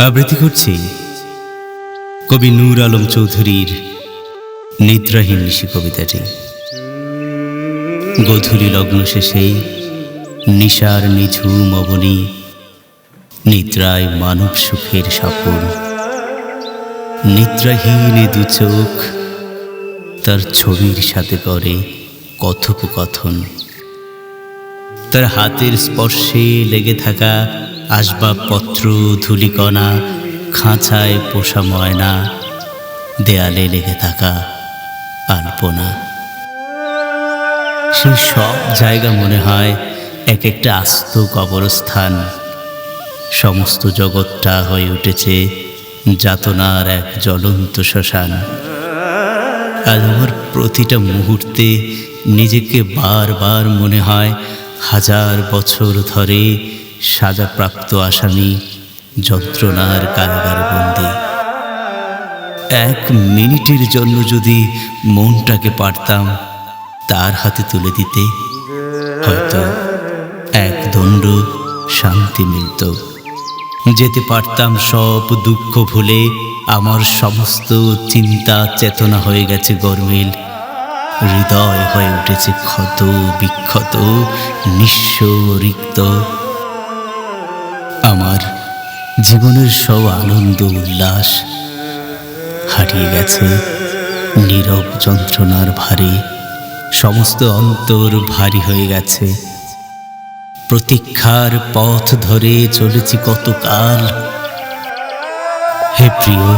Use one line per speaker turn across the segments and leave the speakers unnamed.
আবৃত্তি করছি কবি নূর আলম চৌধুরীর নিদ্রাহীন নিশি কবিতাটি। গধূলি লগ্ন শেষেই নিশার নিঝুম অবনী নিদ্রায় মানব সুখের সাপন নিদ্রাহীন দু চোখ তার ছবির সাথে করে কথোপকথন। তার হাতের স্পর্শে লেগে থাকা আসবাবপত্র, ধুলিকণা, খাঁচায় পোষা ময়না, দেয়ালে লেগে থাকা আলপনা। সেই সব জায়গা মনে হয় এক একটা আস্ত কবরস্থান। সমস্ত জগৎটা হয়ে উঠেছে যাতনার এক জ্বলন্ত শ্মশান। আজ আমার প্রতিটা মুহূর্তে নিজেকে বারবার মনে হয় হাজার বছর ধরে সাজাপ্রাপ্ত আসামি, যন্ত্রণার কারাগারে বন্দি। এক মিনিটের জন্য যদি মনটাকে পারতাম, তার হাতে তুলে দিতে হয়তো এক দণ্ড শান্তি মিলত। যেতে পারতাম সব দুঃখ ভুলে। আমার সমস্ত চিন্তা, চেতনা হয়ে গেছে গরমিল। হৃদয় হয়ে উঠেছে ক্ষত, বিক্ষত, নিঃস্ব, রিক্ত। আমার জীবনের সব আনন্দ, উল্লাস হারিয়ে গেছে নীরব যন্ত্রণার ভারে। সমস্ত অন্তর ভারী হয়ে গেছে। প্রতীক্ষার পথ ধরে চলেছি কতকাল। হে প্রিয়,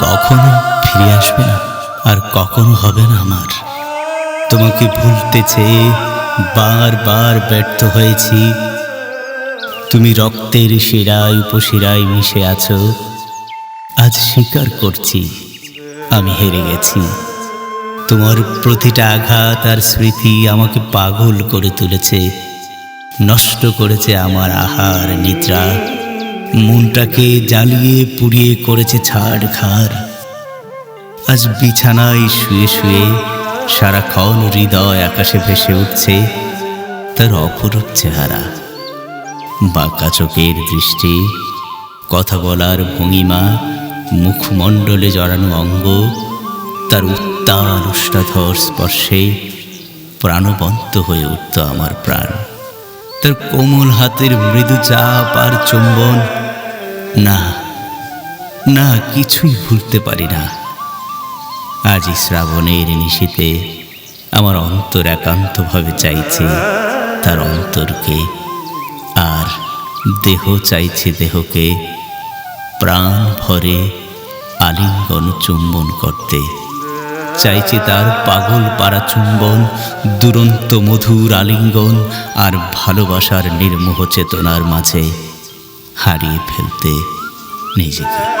কখনো ফিরে আসবে না, আর কখনো হবে না আমার। তোমাকে ভুলতে চেয়ে বারবার ব্যর্থ হয়েছি। তুমি রক্তের শিরায় উপশিরায় মিশে আছো। আজ স্বীকার করছি, আমি হেরে গেছি। তোমার প্রতিটা আঘাত আর স্মৃতি আমাকে পাগল করে তুলেছে। নষ্ট করেছে আমার আহার নিদ্রা। মনটাকে জ্বালিয়ে পুড়িয়ে করেছে ছাড় খার আজ বিছানায় শুয়ে শুয়ে সারাক্ষণ হৃদয় আকাশে ভেসে উঠছে তার অপরূপ চেহারা। বাঁকা চোখের দৃষ্টি, কথা বলার ভঙ্গিমা, মুখমণ্ডলে জড়ানো অঙ্গ, তার উত্তাল উষ্টাধর স্পর্শে প্রাণবন্ত হয়ে উঠত আমার প্রাণ। তার কোমল হাতের মৃদু চাপ আর চুম্বন। না না, কিছুই ভুলতে পারি না। আজই শ্রাবণের নিশীতে আমার অন্তর একান্তভাবে চাইছে, তার অন্তরকে আর দেহ চাইছে দেহকে। প্রাণ ভরে আলিঙ্গন চুম্বন করতে। চাইছে তার পাগল পাড়া চুম্বন দুরন্ত মধুর আলিঙ্গন আর ভালোবাসার নির্মোহ চেতনার মাঝে হারিয়ে ফেলতে নিজেকে।